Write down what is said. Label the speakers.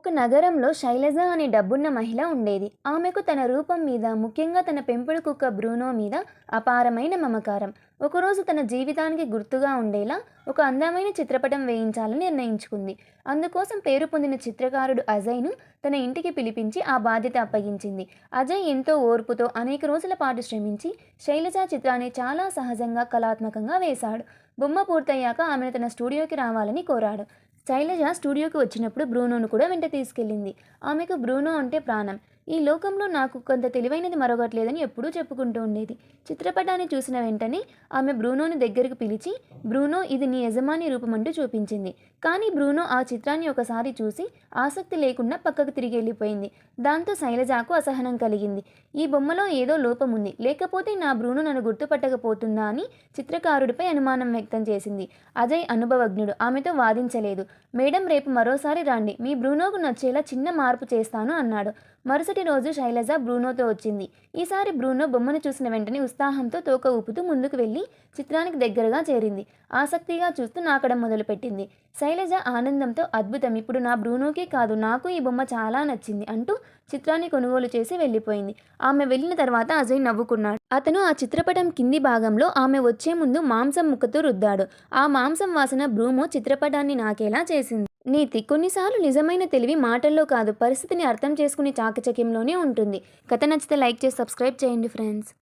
Speaker 1: ఒక నగరంలో శైలజ అనే డబ్బున్న మహిళ ఉండేది. ఆమెకు తన రూపం మీద ముఖ్యంగా తన పెంపుడు కుక్క బ్రూనో మీద అపారమైన మమకారం. ఒకరోజు తన జీవితానికి గుర్తుగా ఉండేలా ఒక అందమైన చిత్రపటం వేయించాలని నిర్ణయించుకుంది. అందుకోసం పేరు పొందిన చిత్రకారుడు అజయ్ను తన ఇంటికి పిలిపించి ఆ బాధ్యత అప్పగించింది. అజయ్ ఎంతో ఓర్పుతో అనేక రోజుల పాటు శ్రమించి శైలజ చిత్రాన్ని చాలా సహజంగా కళాత్మకంగా వేశాడు. బొమ్మ పూర్తయ్యాక ఆమెను తన స్టూడియోకి రావాలని కోరాడు. శైలజ స్టూడియోకి వచ్చినప్పుడు బ్రూనోను కూడా వెంట తీసుకెళ్ళింది. ఆమెకు బ్రూనో అంటే ప్రాణం. ఈ లోకంలో నాకు కొంత తెలివైనది మరొకట్లేదని ఎప్పుడూ చెప్పుకుంటూ ఉండేది. చిత్రపటాన్ని చూసిన వెంటనే ఆమె బ్రూనోని దగ్గరకు పిలిచి బ్రూనో ఇది నీ యజమాని రూపమంటూ చూపించింది. కానీ బ్రూనో ఆ చిత్రాన్ని ఒకసారి చూసి ఆసక్తి లేకుండా పక్కకు తిరిగి వెళ్ళిపోయింది. దాంతో శైలజాకు అసహనం కలిగింది. ఈ బొమ్మలో ఏదో లోపం ఉంది. లేకపోతే నా బ్రూనో నన్ను గుర్తుపట్టకపోతుందా అని చిత్రకారుడిపై అనుమానం వ్యక్తం చేసింది. అజయ్ అనుభవజ్ఞుడు. ఆమెతో వాదించలేదు. మేడం రేపు మరోసారి రాండి. మీ బ్రూనోకు నచ్చేలా చిన్న మార్పు చేస్తాను అన్నాడు. మరుసటి మరుసటి రోజు శైలజ బ్రూనోతో వచ్చింది. ఈసారి బ్రూనో బొమ్మను చూసిన వెంటనే ఉత్సాహంతో తోక ఊపుతూ ముందుకు వెళ్ళి చిత్రానికి దగ్గరగా చేరింది. ఆసక్తిగా చూస్తూ నాకడం మొదలుపెట్టింది. శైలజ ఆనందంతో అద్భుతం ఇప్పుడు నా బ్రూనోకే కాదు నాకు ఈ బొమ్మ చాలా నచ్చింది అంటూ చిత్రాన్ని కొనుగోలు చేసి వెళ్ళిపోయింది. ఆమె వెళ్ళిన తర్వాత అజయ్ నవ్వుకున్నాడు. అతను ఆ చిత్రపటం కింది భాగంలో ఆమె వచ్చే ముందు మాంసం ముక్కతో రుద్దాడు. ఆ మాంసం వాసన బ్రూమో చిత్రపటాన్ని నాకేలా చేసింది? నీతి కొన్నిసార్లు నిజమైన తెలివి మాటల్లో కాదు పరిస్థితిని అర్థం చేసుకునే చాకచక్యంలోనే ఉంటుంది. కథ నచ్చితే లైక్ చేసి సబ్స్క్రైబ్ చేయండి ఫ్రెండ్స్.